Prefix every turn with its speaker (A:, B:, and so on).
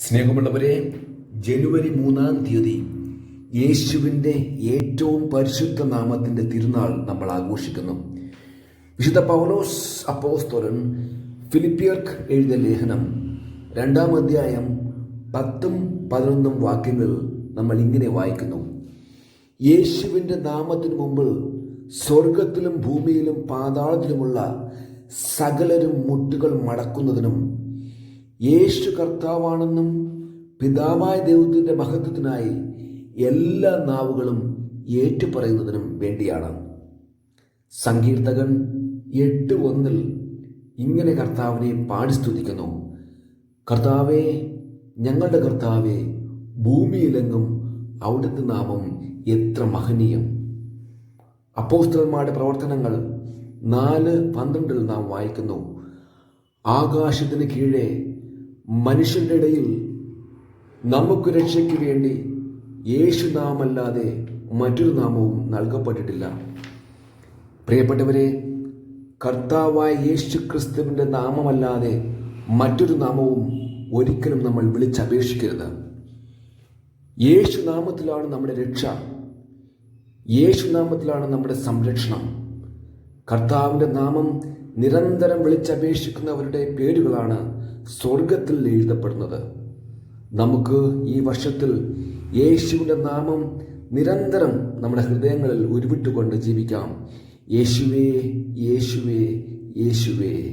A: സ്നേഹമുള്ളവരെ ജനുവരി മൂന്നാം തീയതി യേശുവിന്റെ ഏറ്റവും പരിശുദ്ധ നാമത്തിന്റെ തിരുനാൾ നമ്മൾ ആഘോഷിക്കുന്നു. വിശുദ്ധ പൗലോസ് അപ്പോസ്തോലൻ ഫിലിപ്പിയർക്ക് എഴുതിയ ലേഖനം രണ്ടാം അധ്യായം പത്തും പതിനൊന്നും വാക്യങ്ങൾ നമ്മൾ ഇങ്ങനെ വായിക്കുന്നു. യേശുവിന്റെ നാമത്തിന് മുമ്പ് സ്വർഗത്തിലും ഭൂമിയിലും പാതാളത്തിലുമുള്ള സകലരും മുട്ടുകൾ മടക്കുന്നതിനും യേശു കർത്താവാണെന്നും പിതാവായ ദൈവത്തിന്റെ മഹത്വത്തിനായി എല്ലാ നാവുകളും ഏറ്റുപറയുന്നതിനും വേണ്ടിയാണ്. സങ്കീർത്തകൻ എട്ട് ഒന്നിൽ ഇങ്ങനെ കർത്താവിനെ പാടി സ്തുതിക്കുന്നു. കർത്താവേ ഞങ്ങളുടെ കർത്താവെ ഭൂമിയിലെങ്ങും അവിടുത്തെ നാമം എത്ര മഹനീയം. അപ്പോസ്തലന്മാരുടെ പ്രവർത്തനങ്ങൾ നാല് പന്ത്രണ്ടിൽ നാം വായിക്കുന്നു. ആകാശത്തിന് കീഴെ മനുഷ്യരുടെ ഇടയിൽ നമുക്ക് രക്ഷയ്ക്ക് വേണ്ടി യേശു നാമല്ലാതെ മറ്റൊരു നാമവും നൽകപ്പെട്ടിട്ടില്ല. പ്രിയപ്പെട്ടവരെ കർത്താവായ യേശു ക്രിസ്തുവിന്റെ നാമമല്ലാതെ മറ്റൊരു നാമവും ഒരിക്കലും നമ്മൾ വിളിച്ചപേക്ഷിക്കരുത്. യേശു നാമത്തിലാണ് നമ്മുടെ രക്ഷ. യേശു നാമത്തിലാണ് നമ്മുടെ സംരക്ഷണം. കർത്താവിന്റെ നാമം നിരന്തരം വിളിച്ചപേക്ഷിക്കുന്നവരുടെ പേരുകളാണ് സ്വർഗത്തിൽ എഴുതപ്പെടുന്നത്. നമുക്ക് ഈ വർഷത്തിൽ യേശുവിന്റെ നാമം നിരന്തരം നമ്മുടെ ഹൃദയങ്ങളിൽ ഉരുവിട്ടുകൊണ്ട് ജീവിക്കാം. യേശുവേ യേശുവേ യേശുവേ.